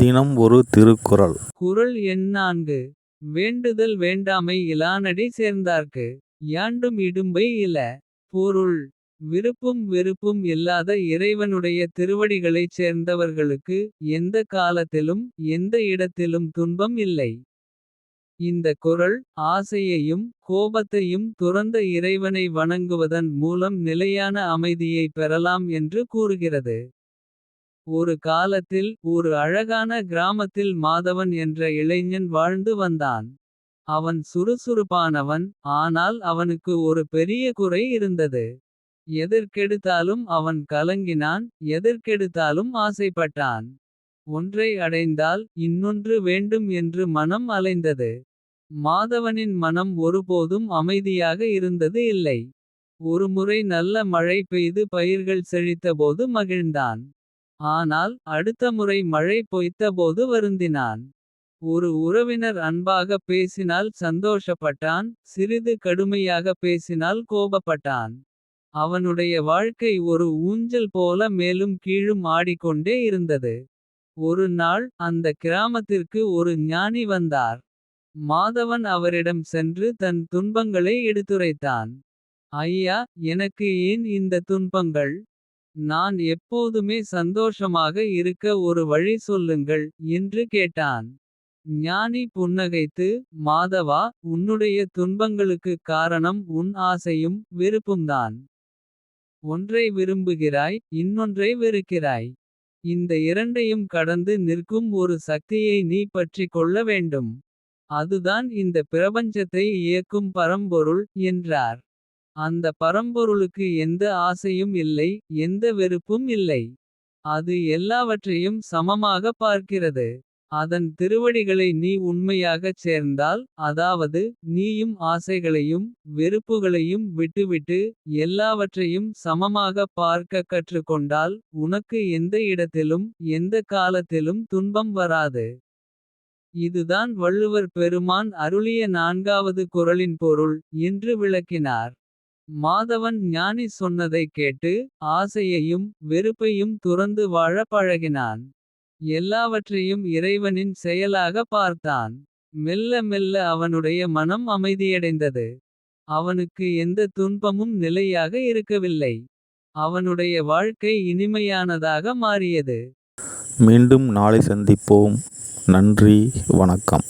தினம் ஒரு திருக்குறள் குறள் எண் நான்கு வேண்டுதல் வேண்டாமை இலானடி சேர்ந்தார்க்கு. யாண்டும் இடும்பை இல. பொருள் விருப்பும் வெறுப்பும் இல்லாத இறைவனுடைய திருவடிகளைச் சேர்ந்தவர்களுக்கு. எந்த காலத்திலும் எந்த இடத்திலும் துன்பம் இல்லை. இந்த குறள் ஆசையையும் கோபத்தையும் துறந்த இறைவனை வணங்குவதன் மூலம் நிலையான அமைதியை பெறலாம் என்று கூறுகிறது. ஒரு காலத்தில் ஒரு அழகான கிராமத்தில் மாதவன் என்ற இளைஞன் வாழ்ந்து வந்தான். அவன் சுறுசுறுப்பானவன் ஆனால் அவனுக்கு ஒரு பெரிய குறை இருந்தது. எதற்கெடுத்தாலும் அவன் கலங்கினான் எதற்கெடுத்தாலும் ஆசைப்பட்டான். ஒன்றை அடைந்தால் இன்னொன்று வேண்டும் என்று மனம் அலைந்தது. மாதவனின் மனம் ஒருபோதும் அமைதியாக இருந்தது இல்லை. ஒருமுறை நல்ல மழை பெய்து பயிர்கள் செழித்தபோது மகிழ்ந்தான். ஆனால் அடுத்த முறை மழை பொய்த்தபோது வருந்தினான். ஒரு உறவினர் அன்பாக பேசினால் சந்தோஷப்பட்டான். சிறிது கடுமையாக பேசினால் கோபப்பட்டான். அவனுடைய வாழ்க்கை ஒரு ஊஞ்சல் போல மேலும் கீழும் ஆடிக்கொண்டே இருந்தது. ஒரு நாள் அந்த கிராமத்திற்கு ஒரு ஞானி வந்தார். மாதவன் அவரிடம் சென்று தன் துன்பங்களை எடுத்துரைத்தான். ஐயா எனக்கு ஏன் இந்த துன்பங்கள். நான் எப்போதுமே சந்தோஷமாக இருக்க ஒரு வழி சொல்லுங்கள். என்று கேட்டான். ஞானி புன்னகைத்து மாதவா உன்னுடைய துன்பங்களுக்குக் காரணம் உன் ஆசையும் விருப்பும்தான். ஒன்றை விரும்புகிறாய் இன்னொன்றை வெறுக்கிறாய். இந்த இரண்டையும் கடந்து நிற்கும் ஒரு சக்தியை நீ பற்றிக் கொள்ள வேண்டும். அதுதான் இந்த பிரபஞ்சத்தை இயக்கும் பரம்பொருள் என்றார். அந்த பரம்பொருளுக்கு எந்த ஆசையும் இல்லை எந்த வெறுப்பும் இல்லை. அது எல்லாவற்றையும் சமமாக பார்க்கிறது. அதன் திருவடிகளை நீ உண்மையாகச் சேர்ந்தால் அதாவது நீயும் ஆசைகளையும். வெறுப்புகளையும் விட்டுவிட்டு எல்லாவற்றையும் சமமாக பார்க்கக் கற்றுக்கொண்டால். உனக்கு எந்த இடத்திலும் எந்த காலத்திலும் துன்பம் வராது. இதுதான் வள்ளுவர் பெருமான் அருளிய நான்காவது குறளின் பொருள். என்று விளக்கினார். மாதவன் ஞானி சொன்னதைக் கேட்டு. ஆசையையும் வெறுப்பையும் துறந்து வாழ பழகினான். எல்லாவற்றையும் இறைவனின் செயலாக பார்த்தான். மெல்ல மெல்ல அவனுடைய மனம் அமைதியடைந்தது. அவனுக்கு எந்த துன்பமும் நிலையாக இருக்கவில்லை. அவனுடைய வாழ்க்கை இனிமையானதாக மாறியது. மீண்டும் நாளை சந்திப்போம் நன்றி வணக்கம்.